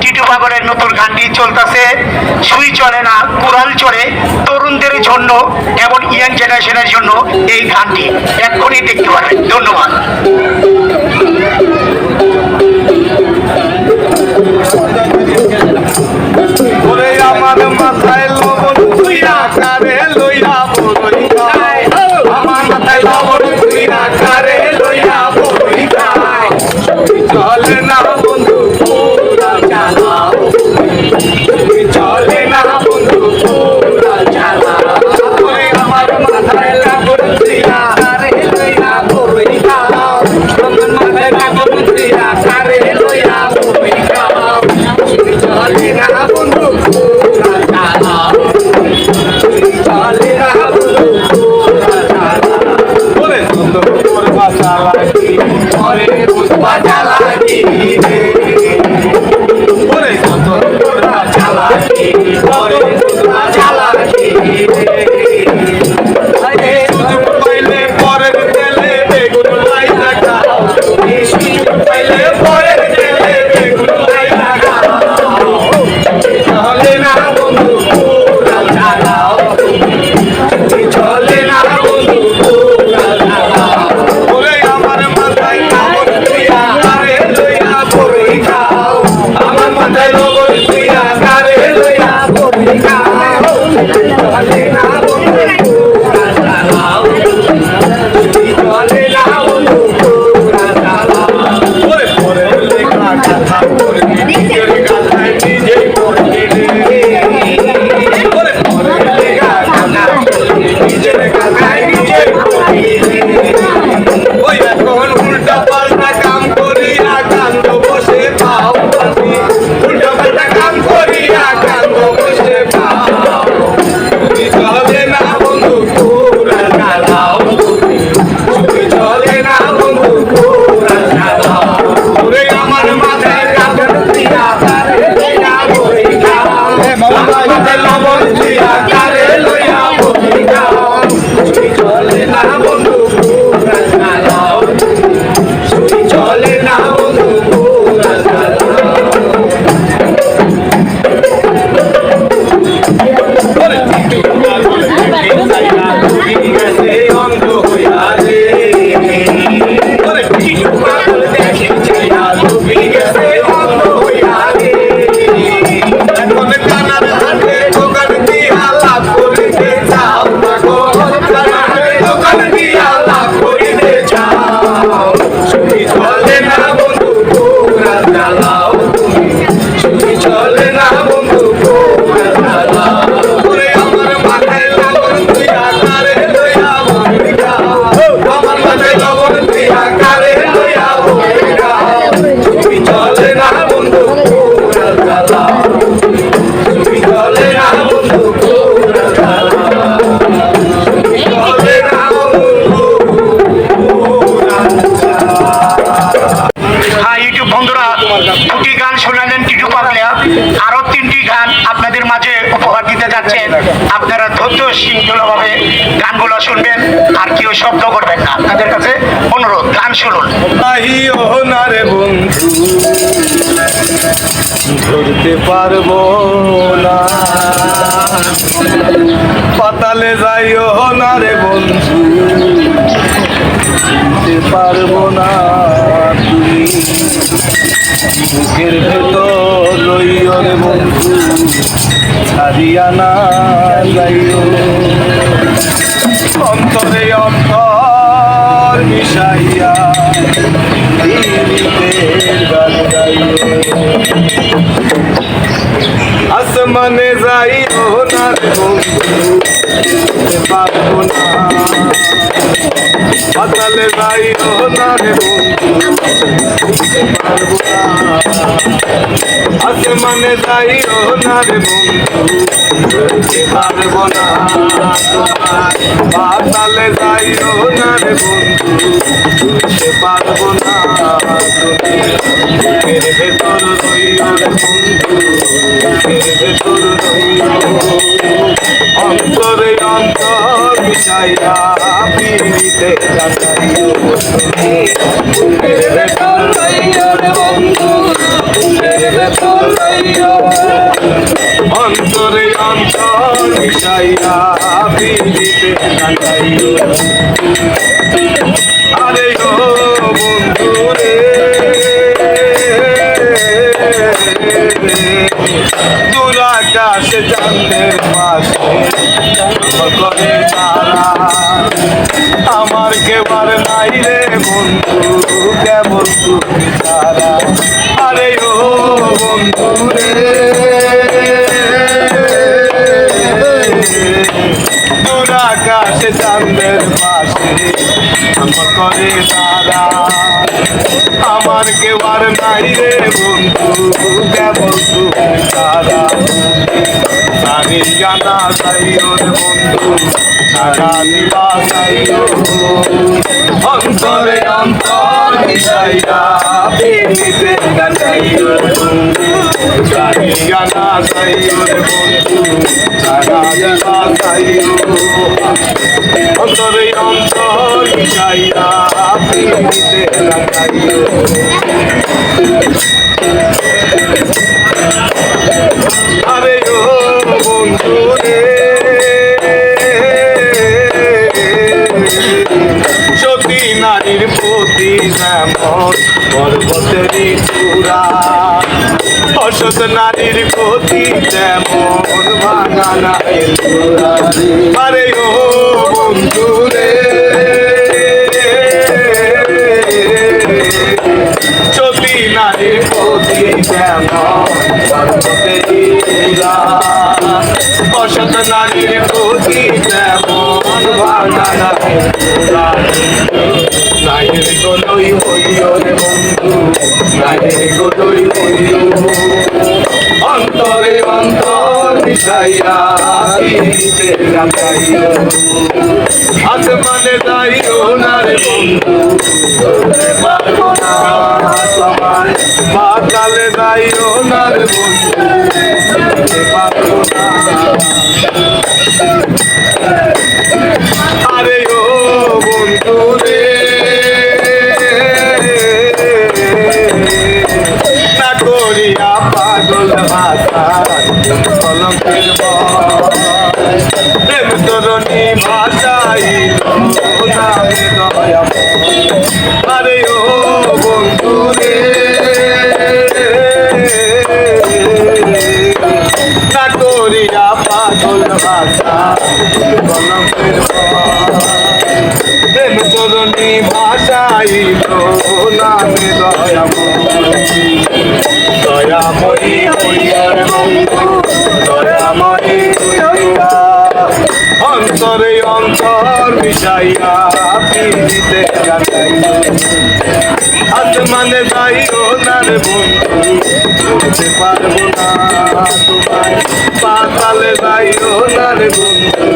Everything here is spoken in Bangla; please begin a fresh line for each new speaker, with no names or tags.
টিটু পাগলের নতুন গানটি চলতেছে, সুই চলে না, কুড়াল চলে তরুণদের জন্য এবং ইয়াং জেনারেশনের জন্য এই গানটি এক্ষুনি দেখতে পারবেন। ধন্যবাদ। গানগুলো শুনবেন, আর কেউ শব্দ করবেন না। আপনাদের কাছে অনুরোধ, গান শুনুন।
ধরতে পারব না। পাতালে যাইও না রে বন্ধু, ধরতে পারব না তুমি। মুখের ভেতর লইও রে বন্ধু, ছাড়িয়া না যাইও। গাইয়া গান গাইয়ে আসমানে যাইও না বন্ধু পারব না। পাতালে যাইও না বন্ধু পারব না। আসমানে যাইও না রে বন্ধু রইতে পারব না তোমার পাতালে যাইও না রে বন্ধু রইতে পারব না তুমি ভেতর রইও রে বন্ধু ভেতর রইও অন্তরে অন্তর মিশাইয়া পিড়িতে কাটাইও ভেতর রইও বন্ধু যাইও অন্তরে অন্তর মিশাইয়া পিড়িতে গাইও আরে করে তারা। আমার কেবার নাই রে বন্ধু কেবল তুমি তারা? বন্ধু রে দূর আকাশে চাঁদের পাশে। আমার তারা। আমার কেবার নাই রে বন্ধু। কেবল জানা সাইও রে বন্ধু সারা দিবা সাইও অন্তরে অন্তর মিশাইয়া পিড়িতে সাইও বন্ধু সারা মিশাইয়া পিড়িতে গাইও আরে বন্ধু প্রতি যেমন পর্বতেরই চূড়া অসৎ নারীর প্রতি যেমন ভাঙা নারীর চূড়া আরে ও বন্ধু রে সতী নারীর প্রতি যেমন পর্বতেরই অসৎ নারীর প্রতি যেমন ভাঙা চূড়া নাইরে গোলই হইও রে বন্ধু নাইরে গোলই হইও অন্তরে অন্তর মিশাইয়া আসমানে যাইও না রে বন্ধু পারব না তোমায় পাতালে যাইও না রে বন্ধু ভাষা কলঙ্কের মিশাইয়া পিড়িতে জানাইল আসমানে যাইও না রে বন্ধু বুঝতে পারব না তোমায়। পাতালে যাইও না রে বন্ধু